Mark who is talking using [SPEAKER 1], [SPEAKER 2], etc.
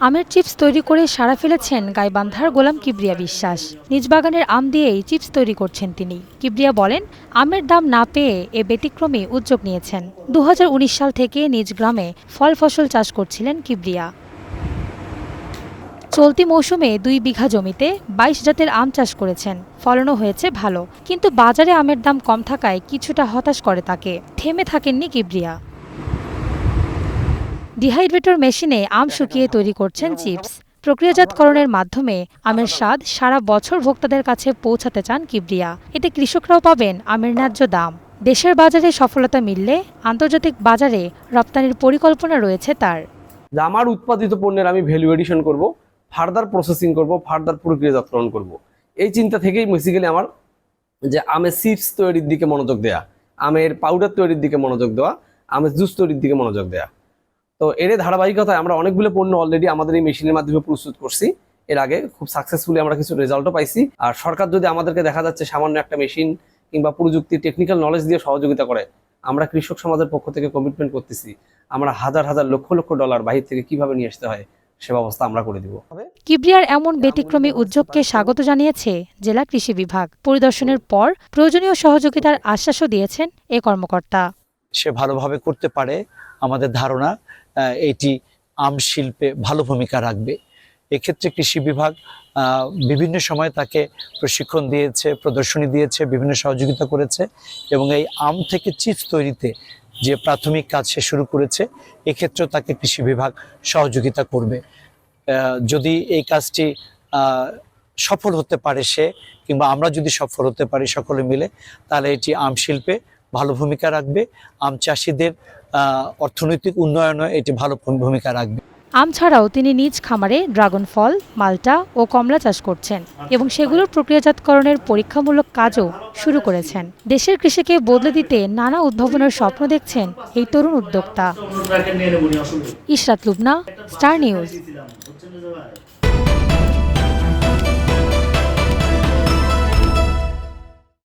[SPEAKER 1] আমের চিপস তৈরি করে সারা ফেলেছেন গাইবান্ধার গোলাম কিবরিয়া বিশ্বাস। নিজ বাগানের আম দিয়েই চিপস তৈরি করছেন তিনি। কিবরিয়া বলেন, আমের দাম না পেয়ে এ ব্যতিক্রমী উদ্যোগ নিয়েছেন। দু হাজার উনিশ সাল থেকে নিজ গ্রামে ফল ফসল চাষ করছিলেন কিবরিয়া। চলতি মৌসুমে দুই বিঘা জমিতে বাইশ জাতের আম চাষ করেছেন। ফলনও হয়েছে ভালো। কিন্তু বাজারে আমের দাম কম থাকায় কিছুটা হতাশ করে তাকে। থেমে থাকেননি কিবরিয়া। ডিহাইড্রেটর মেশিনে আম শুকিয়ে তৈরি করছেন চিপস। প্রক্রিয়াজাতকরণের মাধ্যমে আমের স্বাদ সারা বছর ভোক্তাদের কাছে পৌঁছাতে চান কিবরিয়া। এতে কৃষকরাও পাবেন আমের ন্যায্য দাম। দেশের বাজারে সফলতা মিললে আন্তর্জাতিক বাজারে রপ্তানির পরিকল্পনা রয়েছে তার।
[SPEAKER 2] আমার উৎপাদিত পণ্যের আমি ভ্যালু এডিশন করব ফার্দার প্রসেসিং করব ফার্দার প্রক্রিয়াজাতকরণ করব। এই চিন্তা থেকেই বেসিক্যালি আমার যে আমের চিপস তৈরির দিকে মনোযোগ দেয়া, আমের পাউডার তৈরির দিকে মনোযোগ দেওয়া, আমের জুস তৈরির দিকে মনোযোগ দেয়া। তো এর ধারাবাহিকতায় আমরা অনেকগুলো পণ্য অলরেডি আমাদের এই মেশিনের মাধ্যমে প্রস্তুত করছি। এর আগে খুব সাকসেসফুলি আমরা কিছু রেজাল্টও পাইছি। আর সরকার যদি আমাদেরকে দেখা যাচ্ছে সামান্য একটা মেশিন কিংবা প্রযুক্তি টেকনিক্যাল নলেজ দিয়ে সহযোগিতা করে আমরা কৃষক সমাজের পক্ষ থেকে কমিটমেন্ট করতেছি। আমরা হাজার হাজার লক্ষ লক্ষ ডলার বাহির থেকে কীভাবে নিয়ে আসতে হয় সে ব্যবস্থা আমরা করে দিব।
[SPEAKER 1] কিবরিয়ার এমন ব্যতিক্রমী উদ্যোগকে স্বাগত জানিয়েছে জেলা কৃষি বিভাগ। পরিদর্শনের পর প্রয়োজনীয় সহযোগিতার আশ্বাসও দিয়েছেন এ কর্মকর্তা।
[SPEAKER 3] সে ভালোভাবে করতে পারে। আমাদের ধারণা এটি আম শিল্পে ভালো ভূমিকা রাখবে। এক্ষেত্রে কৃষি বিভাগ বিভিন্ন সময় তাকে প্রশিক্ষণ দিয়েছে, প্রদর্শনী দিয়েছে, বিভিন্ন সহযোগিতা করেছে এবং এই আম থেকে চিপস তৈরিতে যে প্রাথমিক কাজ সে শুরু করেছে, এক্ষেত্রেও তাকে কৃষি বিভাগ সহযোগিতা করবে। যদি এই কাজটি সফল হতে পারে সে কিংবা আমরা যদি সফল হতে পারি সকলে মিলে, তাহলে এটি আম শিল্পে ভালো ভূমিকা রাখবে। আম চাষিদের অর্থনৈতিক উন্নয়নে এটি ভালো ভূমিকা রাখবে।
[SPEAKER 1] আম ছাড়াও তিনি নিজ খামারে ড্রাগন ফল মালটা ও কমলা চাষ করছেন এবং সেগুলোর প্রক্রিয়াজাতকরণের পরীক্ষামূলক কাজও শুরু করেছেন। দেশের কৃষিকে বদলে দিতে নানা উদ্ভাবনের স্বপ্ন দেখছেন এই তরুণ উদ্যোক্তা। Ishrat Lubna star news.